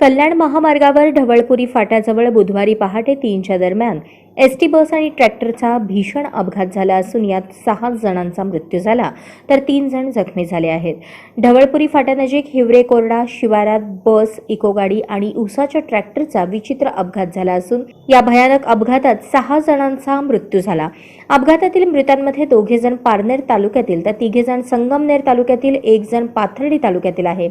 कल्याण महामार्गावर ढवळपुरी फाट्याजवळ बुधवारी पहाटे तीनच्या दरम्यान एस टी बस आणि ट्रॅक्टरचा भीषण अपघात झाला असून यात सहा जणांचा मृत्यू झाला तर तीन जण जखमी झाले आहेत. ढवळपुरी फाट्यानजीक हिवरे कोरडा शिवारात बस इको गाडी आणि उसाच्या ट्रॅक्टरचा विचित्र अपघात झाला असून या भयानक अपघातात सहा जणांचा मृत्यू झाला. अपघातातील मृतांमध्ये दोघे जण पारनेर तालुक्यातील तर तिघे जण संगमनेर तालुक्यातील एक जण पाथर्डी तालुक्यातील आहे.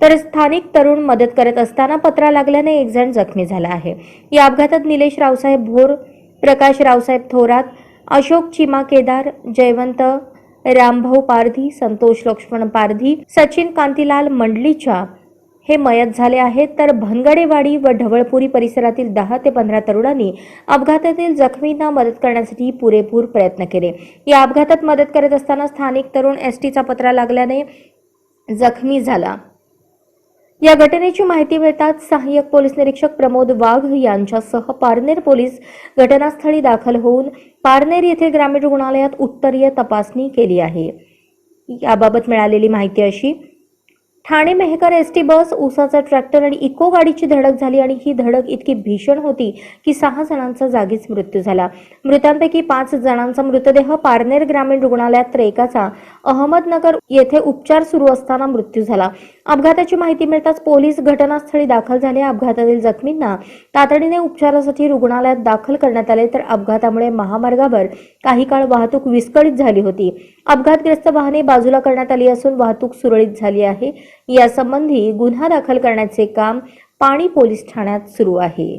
तर स्थानिक तरुण मदत करत असताना पत्रा लागल्याने एक जण जखमी झाला आहे. या अपघातात निलेश रावसाहेब भोर प्रकाश रावसाहेब थोरात अशोक चिमा केदार जयवंत रामभाऊ पारधी संतोष लक्ष्मण पारधी सचिन कांतीलाल मंडलीच्या हे मयत झाले आहेत. तर भनगडेवाडी व ढवळपुरी परिसरातील दहा ते पंधरा तरुणांनी अपघातातील जखमींना मदत करण्यासाठी पुरेपूर प्रयत्न केले. या अपघातात मदत करत असताना स्थानिक तरुण एस टीचा पत्रा लागल्याने जखमी झाला. या घटनेची माहिती मिळताच सहाय्यक पोलीस निरीक्षक प्रमोद वाघ यांच्यासह पारनेर पोलीस घटनास्थळी दाखल होऊन पारनेर येथील ग्रामीण रुग्णालयात उत्तरीय तपासणी केली आहे. याबाबत मिळालेली माहिती अशी Thane Mehkar S T bus उसाचा ट्रॅक्टर आणि इको गाडीची धडक झाली आणि ही धडक इतकी भीषण होती की सहा जणांचा जागीच मृत्यू झाला. मृतांपैकी पाच जणांचा मृतदेह पारनेर ग्रामीण रुग्णालयात तर एकाचा अहमदनगर येथे उपचार सुरू असताना मृत्यू झाला. अपघाताची माहिती मिळताच पोलीस घटनास्थळी दाखल झाले. अपघातातील जखमींना तातडीने उपचारासाठी रुग्णालयात दाखल करण्यात आले तर अपघातामुळे महामार्गावर काही काळ वाहतूक विस्कळीत झाली होती. अपघातग्रस्त वाहने बाजूला करण्यात आली असून वाहतूक सुरळीत झाली आहे. यासंबंधी गुन्हा दाखल करण्याचे काम पाणी पोलीस ठाण्यात सुरू आहे.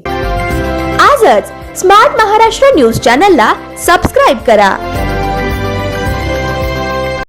आजच स्मार्ट महाराष्ट्र न्यूज चॅनलला सबस्क्राईब करा.